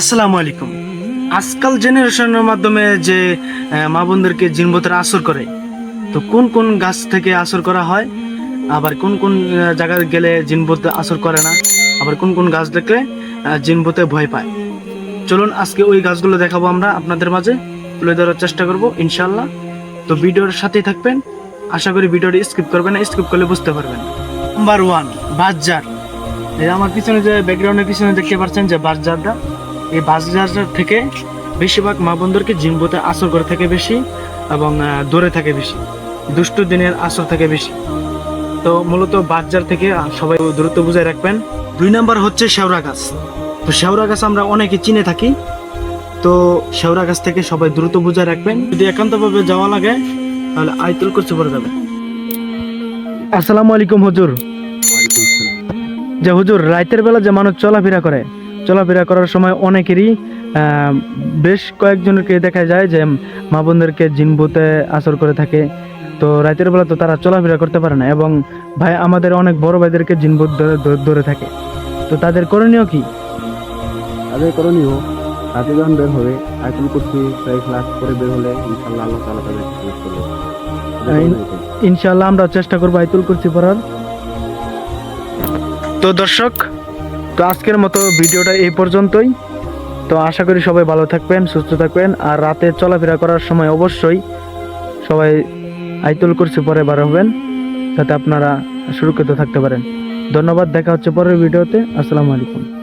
আসসালামু আলাইকুম। আজকাল জেনারেশনের মাধ্যমে যে মা বোনদেরকে জিনবতের আসর করে, তো কোন কোন গাছ থেকে আসর করা হয়? আবার কোন কোন জায়গায় গেলে জিনবতে আসর করে না? আবার কোন কোন গাছ দেখলে জিনবতে ভয় পায়? চলুন আজকে ওই গাছগুলো দেখাবো আমরা আপনাদের মাঝে, তুলে ধরার চেষ্টা করব ইনশাল্লাহ তো ভিডিওর সাথেই থাকবেন। আশা করি ভিডিওটি স্কিপ করবেন না, স্কিপ করলে বুঝতে পারবেন। নাম্বার ওয়ান বাজার আমার পিছনে যে ব্যাকগ্রাউন্ডের পিছনে দেখতে পাচ্ছেন যে বাসজারটা এই বাস বাসজার থেকে বেশিরভাগ মা বোনদেরকে জিনবতে আসর করে থাকে বেশি এবং দূরে থাকে বেশি। দুষ্ট দিনের আসর থাকে বেশি। তো মূলত বাজার থেকে সবাই দূরত্ব বুঝায় রাখবেন। দুই নাম্বার হচ্ছে শেওড়া গাছ। তো শেওড়া গাছ আমরা অনেকে চিনে থাকি। তো শেওড়া গাছ থেকে সবাই দ্রুত বুঝায় রাখবেন। যদি একান্তভাবে যাওয়া লাগে তাহলে আইতুল করতে পড়ে যাবে। আসসালামু আলাইকুম হুজুর। যে হুজুর রাতের বেলা যে মানুষ চলাফেরা করে চলাফেরা করার সময় অনেকেরই বেশ কয়েকজনকে দেখা যায় যে মা বোনদেরকে জিনবুতে আসর করে থাকে। তো রাতের বেলা তো তারা চলাফেরা করতে পারে না এবং ভাই আমাদের অনেক বড় ভাইদেরকে জিনবুত ধরে- থাকে। তো তাদের করণীয় কি? তাদের করণীয় রাতে যখন বের হবে আয়তন করছি প্রায় ক্লাস করে বের হলে ইনশাল্লাহ আল্লাহ তালা তাদের ইনশাআল্লাহ আমরা চেষ্টা করব আইতুল কুরসি পড়ার। তো দর্শক তো আজকের মতো ভিডিওটা এই পর্যন্তই। তো আশা করি সবাই ভালো থাকবেন, সুস্থ থাকবেন, আর রাতে চলাফেরা করার সময় অবশ্যই সবাই আইতুল করছে পরে বার হবেন, যাতে আপনারা সুরক্ষিত থাকতে পারেন। ধন্যবাদ, দেখা হচ্ছে পরের ভিডিওতে। আসসালামু আলাইকুম।